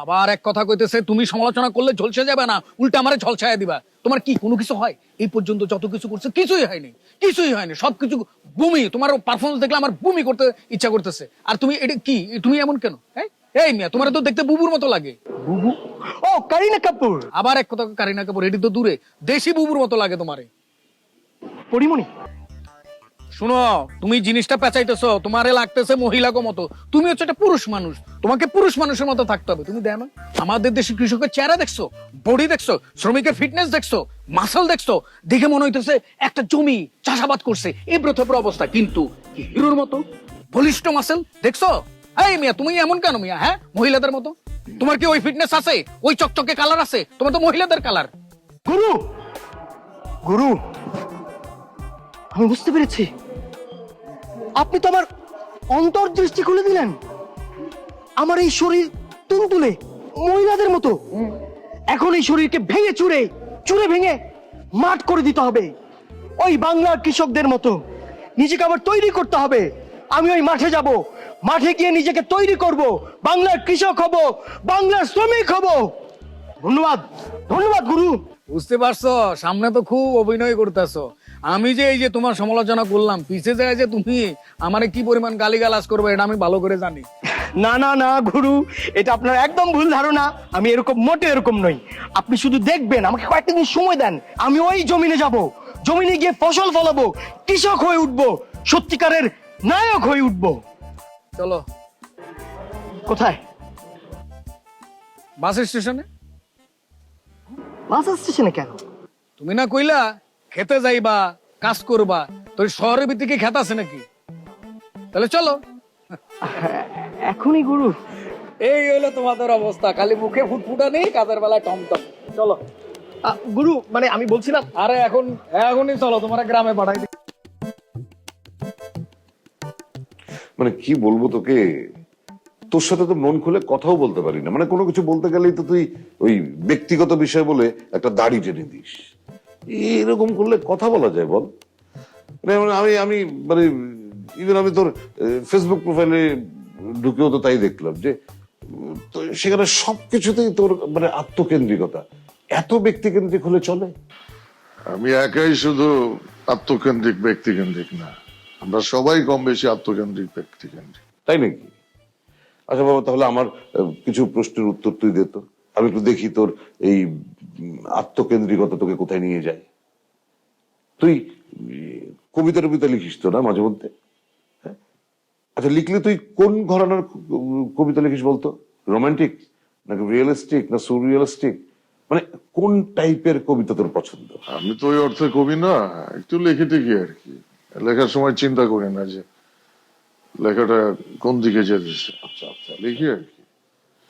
আবার এক কথা কইতেছে তুমি সমালোচনা করলে ঝলসে যাবে না উল্টা আমারে ঝলসায় দিবা। তোমার কি কোনো কিছু হয়? এই পর্যন্ত যত কিছু করছে কিছুই হয়নি কিছুই হয়নি সবকিছু বুমি তোমার পারফরমেন্স দেখলে আমার বুমি করতে ইচ্ছা করতেছে। আর তুমি এটা কি? তুমি এমন কেন? হ্যাঁ? এই মিয়া তোমার তো দেখতে বুবুর মতো লাগে। বুবু? ও কারিনা কাপুর! আবার এক কথা কারিনা কাপুর এটি তো দূরে। দেশি বুবুর মতো লাগে তোমারে। পরিমণি? শুনো, তুমি জিনিসটা পেঁচাইতেছো, তোমারে লাগতেছে মহিলাকে মতো। তুমি হচ্ছে একটা পুরুষ মানুষ, তোমাকে পুরুষ মানুষের মতো থাকতে হবে, তুমি দেয় না আমাদের দেশে কৃষকের চেহারা দেখছ, বডি দেখছ, শ্রমিকের ফিটনেস দেখছ, মাসল দেখছ, দেখে মনে হইতেছে একটা জমি চাষাবাদ করছে, এই প্রথমের অবস্থা। কিন্তু হিরোর মতো, বলিষ্ঠ মাসেল, দেখছ? এই মিয়া, তুমি এমন কেন মিয়া হ্যাঁ? মহিলাদের মতো? তোমার কি ওই ফিটনেস আছে? ওই চকচকে কালার আছে? তোমার তো মহিলাদের কালার। গুরু! গুরু! আমি বুঝতে পেরেছি। আপনি তো আমার অন্তর্দৃষ্টি খুলে দিলেন। আমার এই শরীর তুলতুলে মহিলাদের মতো। এখন এই শরীরকে ভেঙে চুরে চুরে ভেঙে মাঠ করে দিতে হবে। ওই বাংলার কৃষকদের মতো। নিজেকে আবার তৈরি করতে হবে। আমি ওই মাঠে যাব। মাঠে গিয়ে নিজেকে তৈরি করব। বাংলার কৃষক হব, বাংলার শ্রমিক হব। ধন্যবাদ। ধন্যবাদ, গুরু। বুঝতে পারছ? সামনে তো খুব অভিনয় করতেছো। আমি যে এই যে তোমার সমালোচনা করলাম পিছে যায় যে তুমি আমারে কি পরিমাণ গালিগালাজ করবে এটা আমি ভালো করে জানি। না না না গুরু এটা আপনার একদম ভুল ধারণা। আমি এরকম মোটে এরকম নই। আপনি শুধু দেখবেন আমাকে কয়েকটা দিন সময় দেন। আমি ওই জমিনে যাব। জমিনে গিয়ে ফসল ফলাবো কৃষক হয়ে উঠবো সত্যিকারের নায়ক হয়ে উঠব। চলো। কোথায়? বাস স্টেশনে? বাস স্টেশনে কেন? তুমি না কইলা খেতে যাইবা কাজ করবা তোর শহরের ভিত্তিকে খেত আছে নাকি? তাহলে চলো। এখনই গুরু। এই হলো তোমাদের অবস্থা খালি মুখে ফুটফুটা নেই কাজের বেলায় টমটম। চলো। গুরু মানে আমি বলছিলাম আরে এখন এখনই চলো তোমার গ্রামে পাঠাই দিই মানে কি বলব তোকে? তোর সাথে তো মন খুলে কথাও বলতে পারি না। মানে কোনো কিছু বলতে গেলেই তো তুই ওই ব্যক্তিগত বিষয় বলে একটা দাড়ি টেনে দিস। এরকম করলে কথা বলা যায় বল। মানে আমি আমি মানে ইভেন আমি তোর ফেসবুক প্রোফাইলে ঢুকেও তো তাই দেখলাম যে সেখানে সবকিছুতেই তোর মানে আত্মকেন্দ্রিকতা। এত ব্যক্তিকেন্দ্রিক হলে চলে? আমি একাই শুধু আত্মকেন্দ্রিক ব্যক্তিকেন্দ্রিক না। আমরা সবাই কম বেশি আত্মকেন্দ্রিক ব্যক্তিকেন্দ্রিক। তাই নাকি? আচ্ছা বাবা তাহলে আমার কিছু প্রশ্নের উত্তর তুই দে তো। আমি একটু দেখি তোর এই আত্মকেন্দ্রিকতা তোকে কোথায় নিয়ে যায়। তুই কবিতা টবিতা লিখিস তো না মাঝে মধ্যে? হ্যাঁ? আচ্ছা লিখলে তুই কোন ঘরানার কবিতা লিখিস বলতো? রোমান্টিক নাকি রিয়েলিস্টিক না সুরিয়ালিস্টিক মানে কোন টাইপের কবিতা তোর পছন্দ? আমি তো ওই অর্থে কবি না একটু লিখে টিকি আর কি। লেখার সময় চিন্তা করি না যে লেখাটা কোন দিকে যেতেছে আচ্ছা আচ্ছা। লিখি আর কি।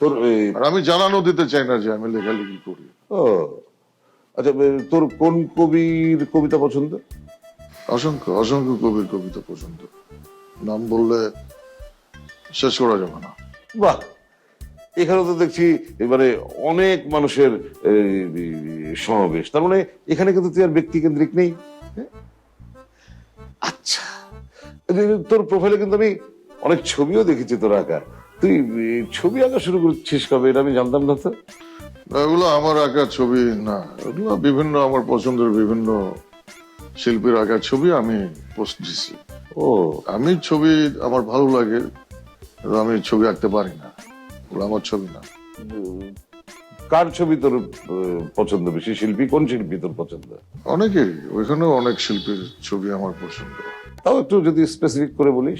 তোর আর আমি জানানো দিতে চাই না যে আমি লেখালেখি করি। ও আচ্ছা তোর কোন কবির কবিতা পছন্দ? অসংখ্য অসংখ্য কবির কবিতা পছন্দ। নাম বললে শেষ করা যাবে না। বাহ! এখানে তো দেখছি এবারে অনেক মানুষের সমাবেশ। তার মানে এখানে কিন্তু তুই আর ব্যক্তি কেন্দ্রিক নেই। হ্যাঁ? আচ্ছা তোর প্রোফাইলে কিন্তু আমি অনেক ছবিও দেখেছি তোর আঁকা তুই ছবি আঁকা শুরু করছিস কবে? এটা আমি জানতাম না তো। এগুলো আমার আঁকা ছবি না। এগুলো বিভিন্ন আমার পছন্দের বিভিন্ন শিল্পীর আঁকা ছবি আমি পোস্ট দিছি। ও। আমি ছবি আমার ভালো লাগে আমি ছবি আঁকতে পারি না। ওগুলো আমার ছবি না। কার ছবি তোর পছন্দ বেশি? শিল্পী? কোন শিল্পী তোর পছন্দ? অনেকেরই। ওইখানেও অনেক শিল্পীর ছবি আমার পছন্দ। তাও একটু যদি স্পেসিফিক করে বলিস।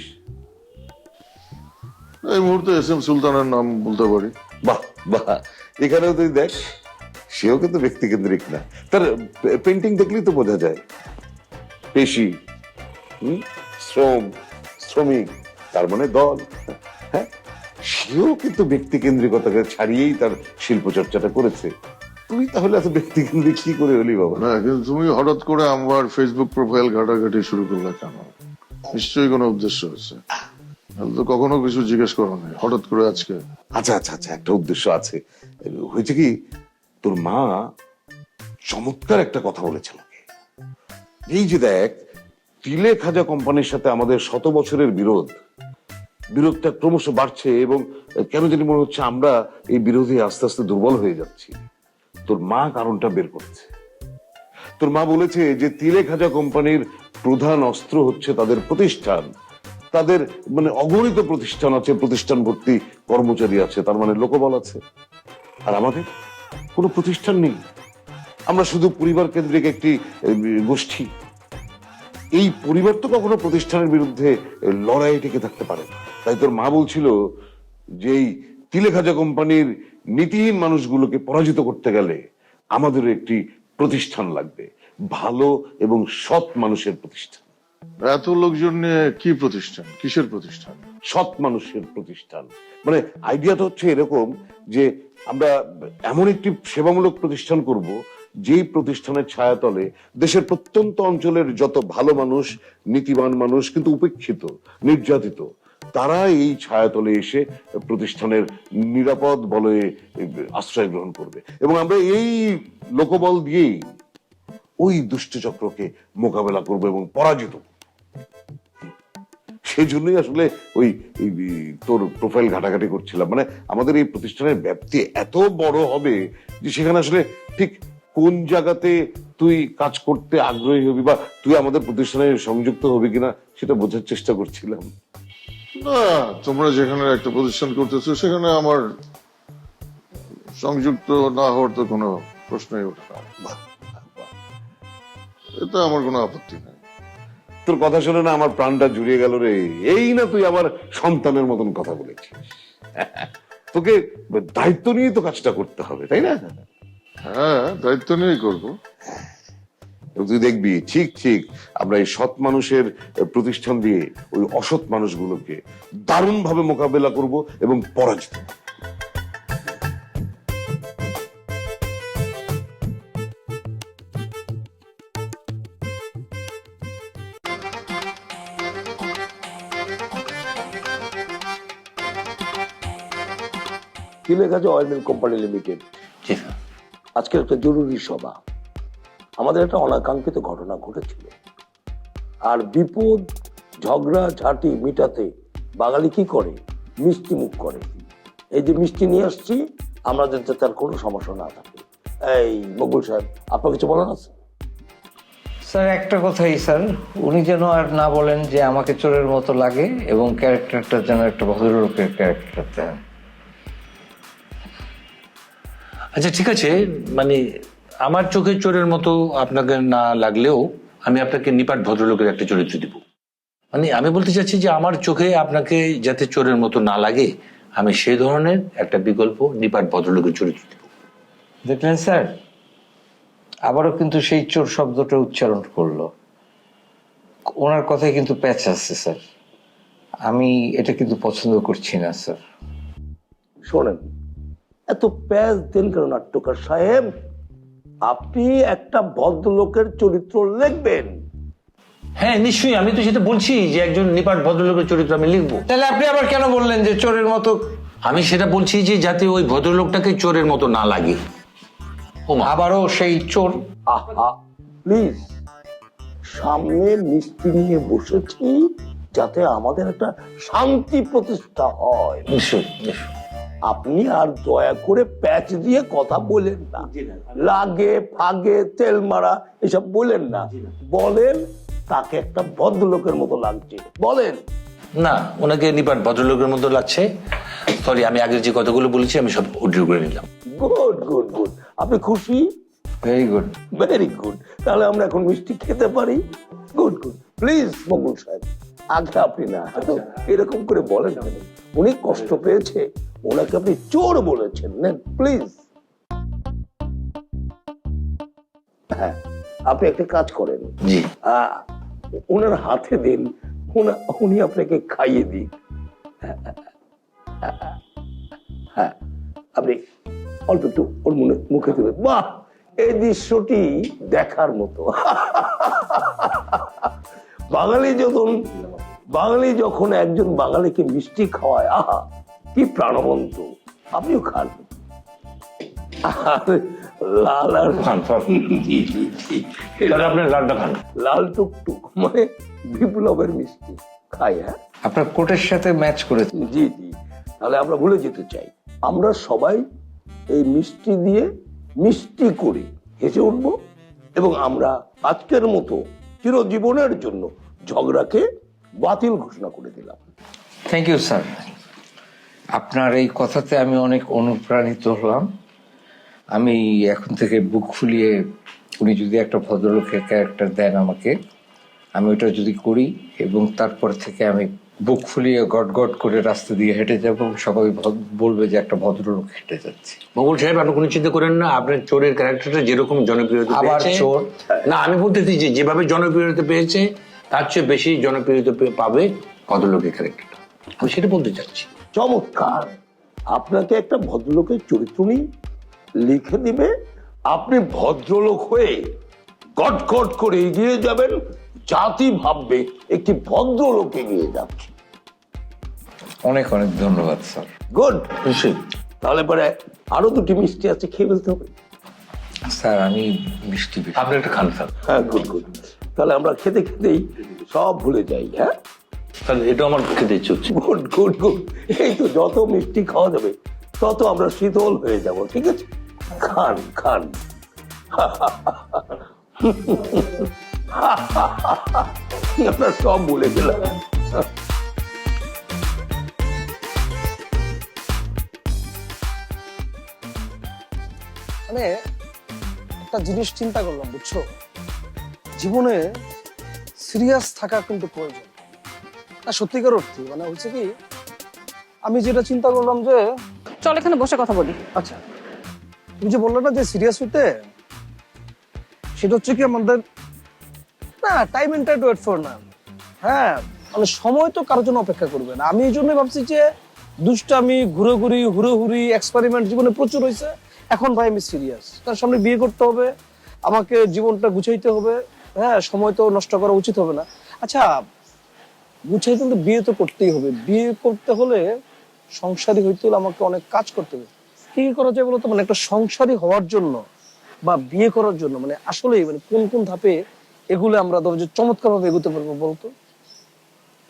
এই মুহূর্তে এস এম সুলতানের নাম বলতে পারি। বাহ বাহ। এখানেও তুই দেখ, সেও কিন্তু ব্যক্তিকেন্দ্রিক না। তার পেন্টিং দেখলেই তো বোঝা যায়। পেশি শ্রম, শ্রমিক, তার মানে দল। হ্যাঁ? সেও কিন্তু ব্যক্তিকেন্দ্রিকতাকে ছাড়িয়েই তার শিল্প চর্চাটা করেছে। তুই তাহলে এত ব্যক্তিকেন্দ্রিক কি করে হলি বাবা? না, কিন্তু তুমি হঠাৎ করে আমার ফেসবুক প্রোফাইল ঘাটাঘাটি শুরু করলে কেন? নিশ্চয়ই কোনো উদ্দেশ্য আছে। কখনো কিছু জিজ্ঞেস করো হঠাৎ করে আজকে। আচ্ছা আচ্ছা আচ্ছা একটা উদ্দেশ্য আছে। হয়েছে কি, তোর মা চমৎকার একটা কথা বলেছে আমাকে। এই যে দেখ তিলে খাজা কোম্পানির সাথে আমাদের শত বছরের বিরোধ, বিরোধটা ক্রমশ বাড়ছে এবং কেন জানি মনে হচ্ছে আমরা এই বিরোধে আস্তে আস্তে দুর্বল হয়ে যাচ্ছি। তোর মা কারণটা বের করছে। তোর মা বলেছে যে তিলে খাজা কোম্পানির প্রধান অস্ত্র হচ্ছে তাদের প্রতিষ্ঠান। তাদের মানে অগণিত প্রতিষ্ঠান আছে, প্রতিষ্ঠান ভর্তি কর্মচারী আছে, তার মানে লোকবল আছে। আর আমাদের কোনো প্রতিষ্ঠান নেই। আমরা শুধু পরিবার কেন্দ্রিক একটি গোষ্ঠী। এই পরিবার তো কখনো প্রতিষ্ঠানের বিরুদ্ধে লড়াই টিকে থাকতে পারে তাই তোর মা বলছিল যে এই তিলেখাজা কোম্পানির নীতিহীন মানুষগুলোকে পরাজিত করতে গেলে আমাদের একটি প্রতিষ্ঠান লাগবে। ভালো এবং সৎ মানুষের প্রতিষ্ঠান। এত লোকজন নিয়ে কি প্রতিষ্ঠান? কিসের প্রতিষ্ঠান? সৎ মানুষের প্রতিষ্ঠান। মানে আইডিয়াটা হচ্ছে এরকম যে আমরা এমন একটি সেবামূলক প্রতিষ্ঠান করব, যেই প্রতিষ্ঠানের ছায়াতলে দেশের প্রত্যন্ত অঞ্চলের যত ভালো মানুষ, নীতিবান মানুষ, কিন্তু উপেক্ষিত, নির্যাতিত, তারা এই ছায়াতলে এসে প্রতিষ্ঠানের নিরাপদ বলে আশ্রয় গ্রহণ করবে। এবং আমরা এই লোকবল দিয়েই ওই দুষ্টচক্রকে মোকাবেলা করব এবং পরাজিত করব। সেই জন্যই আসলে ওই তোর প্রোফাইল ঘাটাঘাটি করছিলাম। মানে আমাদের এই প্রতিষ্ঠানের ব্যাপ্তি এত বড় হবে যে সেখানে আসলে ঠিক কোন জায়গাতে তুই কাজ করতে আগ্রহী হবি বা তুই আমাদের প্রতিষ্ঠানে সংযুক্ত হবি কিনা সেটা বোঝার চেষ্টা করছিলাম। না, তোমরা যেখানে একটা প্রতিষ্ঠান করতেছো, সেখানে আমার সংযুক্ত না হওয়ার তো কোনো প্রশ্নই ওঠে না। এতে আমার কোনো আপত্তি নেই। তোর কথা শুনে না আমার প্রাণটা জুড়িয়ে গেল রে। এই না তুই আমার সন্তানের মতন কথা বলেছিস। তোকে দায়িত্ব নিয়ে তো কাজটা করতে হবে তাই না? হ্যাঁ দায়িত্ব নিয়েই করব। তুই দেখবি ঠিক ঠিক আমরা এই সৎ মানুষের প্রতিষ্ঠান দিয়ে ওই অসৎ মানুষগুলোকে দারুণ ভাবে মোকাবেলা করব এবং পরাজিত করব। তিলেক আছে? অয়েল মিল কোম্পানি লিমিটেড আজকের একটা জরুরি সভা। আমাদের একটা অনাকাঙ্ক্ষিত ঘটনা ঘটেছিল। আর বিপদ ঝগড়া ঝাঁটি মিটাতে বাঙালি কি করে? মিষ্টি মুখ করে। এই যে মিষ্টি নিয়ে আসছি আমাদের যাতে তার কোনো সমস্যা না থাকে। এই মকবুল সাহেব আপনার কিছু বলার আছে? স্যার একটা কথাই স্যার। উনি যেন আর না বলেন যে আমাকে চোরের মতো লাগে এবং ক্যারেক্টারটা যেন একটা ভদ্রলোকের ক্যারেক্টার দেন আচ্ছা ঠিক আছে। মানে আমার চোখে চোরের মতো আপনাকে না লাগলেও আমি আপনাকে নিপাট ভদ্রলোকের একটা চরিত্র দিব। মানে আমি বলতে চাচ্ছি যে আমার চোখে আপনাকে যাতে চোরের মতো না লাগে আমি সেই ধরনের একটা বিকল্প নিপাট ভদ্রলোকের চরিত্র দিব। দেখলেন স্যার আবারও কিন্তু সেই চোর শব্দটা উচ্চারণ করল। ওনার কথায় কিন্তু প্যাচ আছে স্যার। আমি এটা কিন্তু পছন্দ করছি না স্যার। শোনেন এত প্যাচ দেন কেন নাট্যকার সাহেব? আপনি একটা ভদ্রলোকের চরিত্র লিখবেন। হ্যাঁ নিশ্চয়ই। আমি তো সেটা বলছি যে একজন নিপাট ভদ্রলোকের চরিত্র আমি লিখব। তাহলে আপনি আবার কেন বললেন যে চোরের মতো? আমি সেটা বলছি যে যাতে ওই ভদ্রলোকটাকে চোরের মতো না লাগে। ও আবারও সেই চোর। আহা প্লিজ সামনে মিস্ত্রি নিয়ে বসেছি যাতে আমাদের একটা শান্তি প্রতিষ্ঠা হয়। নিশ্চয়ই নিশ্চয়ই। আপনি আর দয়া করে প্যাচ দিয়ে কথা বলেন না। লাগে ফাগে তেল মারা এসব বলেন না। বলেন তাকে একটা ভদ্রলোকের মতো লাগছে। বলেন। না ওনাকে নিপাট ভদ্রলোকের মতো লাগছে। সরি আমি আগের যে কথাগুলো বলেছি আমি সব উড্ডিও করে নিলাম। Good good good. আপনি খুশি? ভেরি গুড ভেরি গুড তাহলে আমরা এখন মিষ্টি খেতে পারি? Good good. প্লিজ বকুল সাহেব আগে আপনি না। এরকম করে বলেন উনি কষ্ট পেয়েছে। ওনাকে আপনি চোর বলেছেন নেন প্লিজ হ্যাঁ আপনি একটা কাজ করেন। জি। ওনার হাতে দিন উনি আপনাকে খাইয়ে দিন হ্যাঁ আপনি অল্প একটু ওর মনে মুখে দেবেন। বাহ! এই দৃশ্যটি দেখার মতো। বাঙালি যখন বাঙালি যখন একজন বাঙালিকে মিষ্টি খাওয়ায় আহা! কি প্রাণবন্ত? আপনিও খান। লাল আর খান, খান। জি, জি, জি। তাহলে আপনার লালটা খান। লাল টুকটুক মানে বিপ্লবের মিষ্টি। খাই হ্যাঁ? আপনার কোটের সাথে ম্যাচ করেছে। জি জি। তাহলে আমরা ভুলে যেতে চাই। আমরা সবাই এই মিষ্টি দিয়ে মিষ্টি করে হেসে উঠব এবং আমরা আজকের মতো চিরজীবনের জন্য ঝগড়াকে বাতিল ঘোষণা করে দিলাম। থ্যাংক ইউ স্যার আপনার এই কথাতে আমি অনেক অনুপ্রাণিত হলাম। আমি এখন থেকে বুক ফুলিয়ে উনি যদি একটা ভদ্রলোকের ক্যারেক্টার দেন আমাকে আমি ওটা যদি করি এবং তারপর থেকে আমি বুক ফুলিয়ে গট গট করে রাস্তা দিয়ে হেঁটে যাব সবাই বলবে যে একটা ভদ্রলোক হেঁটে যাচ্ছে। বকুল সাহেব আপনি কোনো চিন্তা করেন না আপনার চোরের ক্যারেক্টারটা যেরকম জনপ্রিয়তা আবার চোর? না আমি বলতেছি যে যেভাবে জনপ্রিয়তা পেয়েছে তার চেয়ে বেশি জনপ্রিয়তা পাবে ভদ্রলোকের ক্যারেক্টারটা আমি সেটা বলতে চাচ্ছি। চমৎকার। আপনাকে একটা ভদ্রলোকের চরিত্র নিয়ে লিখে দিবে। আপনি ভদ্রলোক হয়ে গট গট করে এগিয়ে যাবেন। জাতি ভাববে একটি ভদ্রলোক এগিয়ে যাচ্ছে। অনেক অনেক ধন্যবাদ স্যার। গুড। নিশ্চয়ই তাহলে পরে আরও দুটি মিষ্টি আছে খেয়ে ফেলতে হবে। স্যার আমি মিষ্টি আপনি একটা খান স্যার। হ্যাঁ গুড গুড। তাহলে আমরা খেতে খেতেই সব ভুলে যাই হ্যাঁ? তাহলে এটা আমার খেতে ইচ্ছে হচ্ছে গুড গুড গুড। এই তো যত মিষ্টি খাওয়া যাবে তত আমরা শীতল হয়ে যাব ঠিক আছে? খান খান। আমরা সব ভুলে গেলাম মানে একটা জিনিস চিন্তা করলাম বুঝছ? জীবনে সিরিয়াস থাকা কিন্তু প্রয়োজন। না সত্যিকার অর্থে। মানে হচ্ছে কি আমি যেটা চিন্তা করলাম যে চল এখানে বসে কথা বলি। আচ্ছা তুমি যে বললে না যে সিরিয়াস হইতে সেটা হচ্ছে কি আমাদের না time and time wait for না। হ্যাঁ মানে সময় তো কারোর জন্য অপেক্ষা করবে না। আমি এই জন্য ভাবছি যে দুষ্টামি ঘুরোঘুরি হুড়োহুড়ি এক্সপেরিমেন্ট জীবনে প্রচুর হয়েছে এখন ভাই আমি সিরিয়াস তার সামনে বিয়ে করতে হবে আমাকে জীবনটা গুছাইতে হবে। হ্যাঁ সময় তো নষ্ট করা উচিত হবে না। আচ্ছা গুছাইতে কিন্তু বিয়ে তো করতেই হবে। বিয়ে করতে হলে সংসারী হইতে হলে আমাকে অনেক কাজ করতে হবে। কি কি করা যায় বলতো? মানে একটা সংসারী হওয়ার জন্য বা বিয়ে করার জন্য মানে আসলেই মানে কোন কোন ধাপে এগুলো আমরা ধরো যে চমৎকার ভাবে এগোতে পারব বলতো?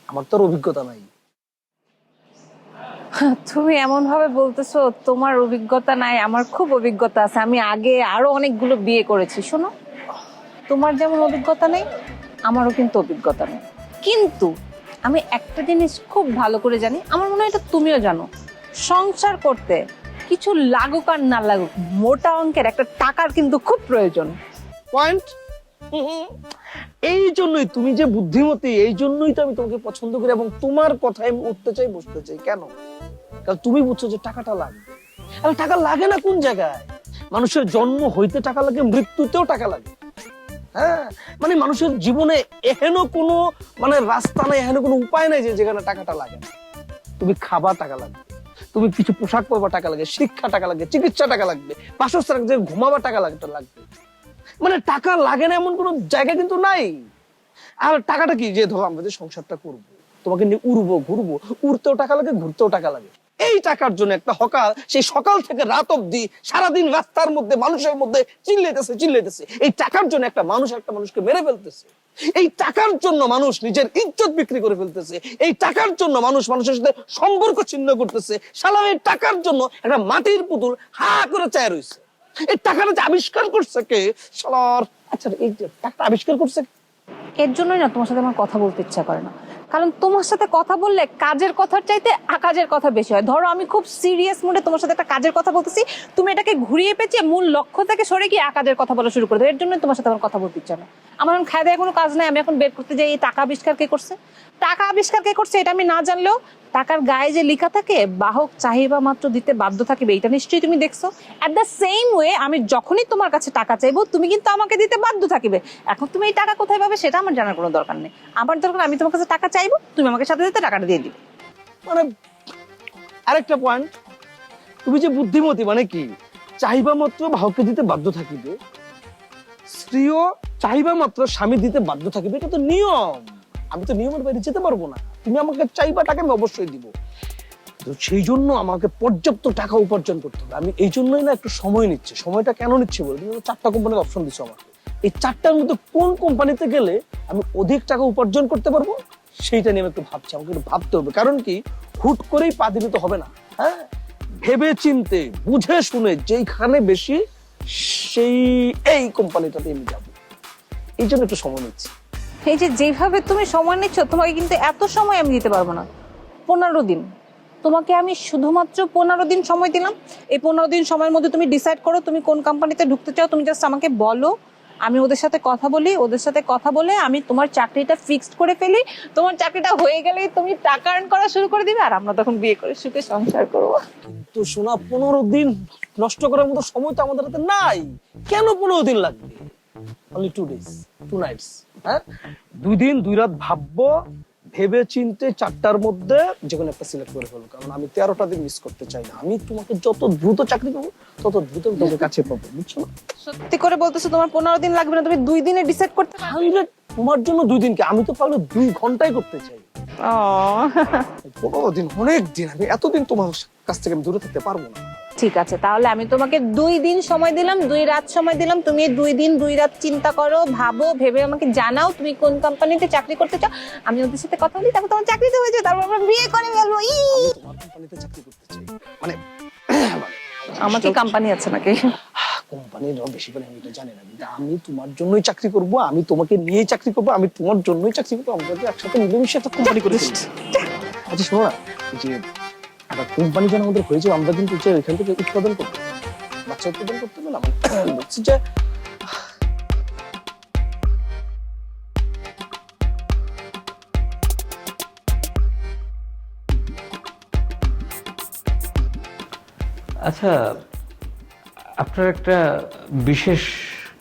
আমার তো আর অভিজ্ঞতা নাই। তুমি এমন ভাবে বলতেছো, তোমার অভিজ্ঞতা নাই, আমার খুব অভিজ্ঞতা আছে। আমি আগে আরও অনেকগুলো বিয়ে করেছি, শোনো। তোমার যেমন অভিজ্ঞতা নেই, আমারও কিন্তু অভিজ্ঞতা নেই। কিন্তু আমি একটা জিনিস খুব ভালো করে জানি, আমার মনে হয় এটা তুমিও জানো। সংসার করতে কিছু লাগুক আর না লাগুক, মোটা অঙ্কের একটা টাকার কিন্তু খুব প্রয়োজন। পয়েন্ট এই জন্যই তুমি যে বুদ্ধিমতী, এই জন্যই তো আমি তোমাকে পছন্দ করি এবং তোমার কথায় আমি উঠতে চাই, বসতে চাই। কেন? কারণ তুমি বুঝছ যে টাকাটা লাগে। আর টাকা লাগে না কোন জায়গায়? মানুষের জন্ম হইতে টাকা লাগে, মৃত্যুতেও টাকা লাগে। হ্যাঁ? মানে মানুষের জীবনে এহেন কোনো মানে রাস্তা নাই, এহেন কোনো উপায় নাই যে যেখানে টাকাটা লাগে। তুমি খাবার টাকা লাগবে, তুমি কিছু পোশাক পরবার টাকা লাগে শিক্ষা টাকা লাগে চিকিৎসা টাকা লাগবে, বাসস্থান যে ঘুমাবার টাকা লাগতে লাগবে। মানে টাকা লাগে না এমন কোনো জায়গা কিন্তু নাই। আর টাকাটা কি? যে ধরো আমরা যে সংসারটা করব, তোমাকে নিয়ে উড়বো, ঘুরবো, উড়তেও টাকা লাগে, ঘুরতেও টাকা লাগে। এই টাকার জন্য একটা হকার সেই সকাল থেকে রাত অব্দি সারাদিন রাস্তার মধ্যে, মানুষের মধ্যে চিল্লাইতেছে চিল্লাইতেছে। এই টাকার জন্য একটা মানুষ একটা মানুষকে মেরে ফেলতেছে। এই টাকার জন্য মানুষ নিজের ইজ্জত বিক্রি করে ফেলতেছে। এই টাকার জন্য মানুষ মানুষের সাথে সম্পর্ক ছিন্ন করতেছে। সালা এই টাকার জন্য একটা মাটির পুতুল হা করে চায় রয়েছে এই টাকাটা যে আবিষ্কার করছে কে? সালার আচ্ছা এই টাকাটা আবিষ্কার করছে? এর জন্যই না তোমার সাথে আমার কথা বলতে ইচ্ছা করে না। কারণ তোমার সাথে কথা বললে কাজের কথার চাইতে আকাজের কথা বেশি হয়। ধরো আমি খুব সিরিয়াস মুডে তোমার সাথে একটা কাজের কথা বলতেছি, তুমি এটাকে ঘুরিয়ে পেঁচিয়ে মূল লক্ষ্য থেকে সরে গিয়ে আকাজের কথা বলা শুরু করে দেবো এর জন্য তোমার সাথে আমার কথা বলতে ইচ্ছা না আমার এখন খায় দেয় কোনো কাজ নাই, আমি এখন বের করতে যাই, এই টাকা আবিষ্কার কে করছে? টাকা আবিষ্কার কে করছে এটা আমি না জানলেও টাকার গায়ে যে লেখা থাকে, বাহক চাহিদা মাত্র দিতে বাধ্য থাকবে এটা নিশ্চয়ই তুমি দেখছ। অ্যাট দ্য সেম ওয়ে আমি যখনই তোমার কাছে টাকা চাইব, তুমি কিন্তু আমাকে দিতে বাধ্য থাকিবে। এখন তুমি এই টাকা কোথায় পাবে সেটা আমার জানার কোনো দরকার নেই। আমার দরকার, আমি তোমার কাছে টাকা চাইব, তুমি আমাকে সাথে সাথে টাকাটা দিয়ে দিবে। মানে আরেকটা পয়েন্ট তুমি যে বুদ্ধিমতী মানে কি? চাহিবা মাত্র বাহককে দিতে বাধ্য থাকিবে, স্ত্রীও চাহিবা মাত্র স্বামী দিতে বাধ্য থাকিবে, এটা তো নিয়ম। আমি তো নিয়মের বাইরে যেতে পারব না। তুমি আমাকে চাইবা টাকা আমি অবশ্যই দিব। তো সেই জন্য আমাকে পর্যাপ্ত টাকা উপার্জন করতে হবে। আমি এই জন্যই না একটু সময় নিচ্ছে। সময়টা কেন নিচ্ছে বলে? তুমি চারটা কোম্পানির অপশন দিচ্ছ আমাকে। এই চারটার মধ্যে কোন কোম্পানিতে গেলে আমি অধিক টাকা উপার্জন করতে পারব? সেইটা নিয়ে আমি একটু ভাবছি। আমাকে একটু ভাবতে হবে। কারণ কি? হুট করেই পা দিলে তো হবে না। হ্যাঁ? ভেবে চিনতে বুঝে শুনে, যেইখানে বেশি, সেই, এই কোম্পানিটাতে আমি যাব। এই জন্য একটু সময় নিচ্ছি। এই যে যেভাবে তুমি সময় নিচ্ছ, তোমাকে কিন্তু এত সময় আমি দিতে পারব না। পনেরো দিন। তোমাকে আমি শুধুমাত্র পনেরো দিন সময় দিলাম। এই পনেরো দিন সময়ের মধ্যে তুমি ডিসাইড করো তুমি কোন কোম্পানিতে ঢুকতে চাও। তুমি জাস্ট আমাকে বলো। আমি ওদের সাথে কথা বলি। ওদের সাথে কথা বলে আমি তোমার চাকরিটা ফিক্সড করে ফেলি। তোমার চাকরিটা হয়ে গেলেই তুমি টাকা আর্ন করা শুরু করে দিবে। আর আমরা তখন বিয়ে করে সুখে সংসার করব। তো শোনা পনেরো দিন নষ্ট করার মতো সময় তো আমাদের হাতে নাই। কেন পনেরো দিন লাগবে? Only two days two nights হ্যাঁ? দুই দিন দুই রাত ভাববো ভেবে চিনতে চারটার মধ্যে যে কোনো একটা সিলেক্ট করে ফেলব। কারণ আমি তেরোটা দিন মিস করতে চাই না। আমি তোমাকে যত দ্রুত চাকরি করব তত দ্রুত আমি তোমাকে কাছে পাবো বুঝছ না? সত্যি করে বলতেছো তোমার পনেরো দিন লাগবে না তুমি দুই দিনে ডিসাইড করতে পারবে। হান্ড্রেড তোমার জন্য দুই দিনকে আমি তো পারলে দুই ঘন্টায় করতে চাই। পনেরো দিন অনেক দিন আমি এতদিন তোমার কাছ থেকে আমি দূরে থাকতে পারব না। ঠিক আছে তাহলে আমি তোমাকে দুই দিন সময় দিলাম দুই রাত সময় দিলাম তুমি দুই দিন দুই রাত চিন্তা করো ভাবো ভেবে আমাকে জানাও তুমি কোন কোম্পানিতে চাকরি করতে চাও আমি ওদের সাথে কথা বলি তারপর তোমার চাকরিতে হয়েছে তারপর আমরা বিয়ে করে ফেলব ই! কোম্পানিতে চাকরি করতে চাই মানে আমার কি কোম্পানি আছে নাকি কোম্পানির বেশি করে আমি এটা জানি না কিন্তু আমি তোমার জন্যই চাকরি করব আমি তোমাকে নিয়েই চাকরি করব আমি তোমার জন্যই চাকরি করব আমরা একসাথে মিলেমিশে একটা কোম্পানি করে। আচ্ছা শোনো না যে কোম্পানি আমাদের হয়ে যাবে আমরা কিন্তু যে এখান থেকে উৎপাদন করতে বাচ্চা উৎপাদন করতে মানে বলছি যে আচ্ছা আপনার একটা বিশেষ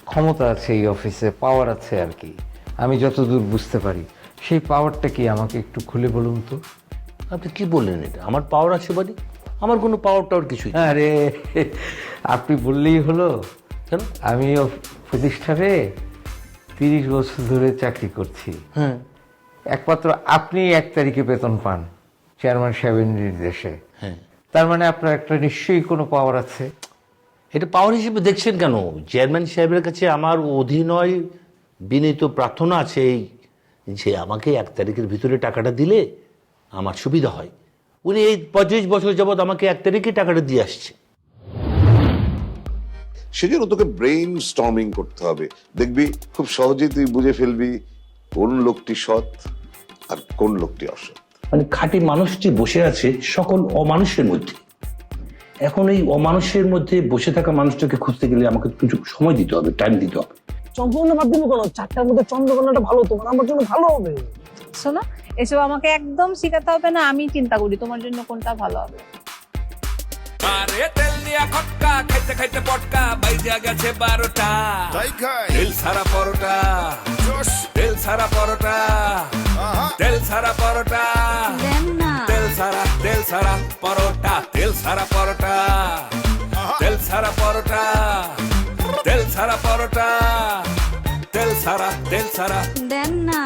ক্ষমতা আছে এই অফিসে পাওয়ার আছে আর কি। আমি যতদূর বুঝতে পারি, সেই পাওয়ারটা কি আমাকে একটু খুলে বলুন তো? আপনি কি বললেন এটা? আমার পাওয়ার আছে বাড়ি আমার কোনো পাওয়ার টাওয়ার কিছুই। আরে আপনি বললেই হলো। কেন? আমি প্রতিষ্ঠানে তিরিশ বছর ধরে চাকরি করছি। হ্যাঁ। একমাত্র আপনি এক তারিখে বেতন পান চেয়ারম্যান সাহেবের নির্দেশে। হ্যাঁ। তার মানে আপনার একটা নিশ্চয়ই কোনো পাওয়ার আছে। এটা পাওয়ার হিসেবে দেখছেন কেন? চেয়ারম্যান সাহেবের কাছে আমার অধিনয় বিনীত প্রার্থনা আছে এই যে আমাকে এক তারিখের ভিতরে টাকাটা দিলে আমার সুবিধা হয়। উনি এই পঁচিশ বছর যাবৎ আমাকে এক তারিখে টাকাটা দিয়ে আসছে। সেজন্য তোকে ব্রেইন স্টর্মিং করতে হবে। দেখবি খুব সহজেই তুই বুঝে ফেলবি কোন লোকটি সৎ আর কোন লোকটি অসৎ। মানে খাঁটি মানুষটি বসে আছে সকল অমানুষের মধ্যে। এখন এই অমানুষের মধ্যে বসে থাকা মানুষটাকে খুঁজতে গেলে আমাকে কিছু সময় দিতে হবে টাইম দিতে হবে। চন্দ্রকোনা বাদ দিব কেন চারটার মধ্যে চন্দ্রকোনাটা ভালো তোমার আমার জন্য ভালো হবে। শোনো এসব আমাকে একদম শিখাতে হবে না আমি চিন্তা করি তোমার জন্য কোনটা ভালো হবে। আরে তেল দিয়া খটকা খাইতে খাইতে পটকা বাইজা গেছে বারোটা। তেল সারা পরোটা। তেল সারা পরোটা। তেল সারা পরোটা। তেল সারা তেল সারা পরোটা। তেল সারা পরোটা। তেল সারা পরোটা। তেল সারা পরোটা। তেল সারা তেল সারা দেন না।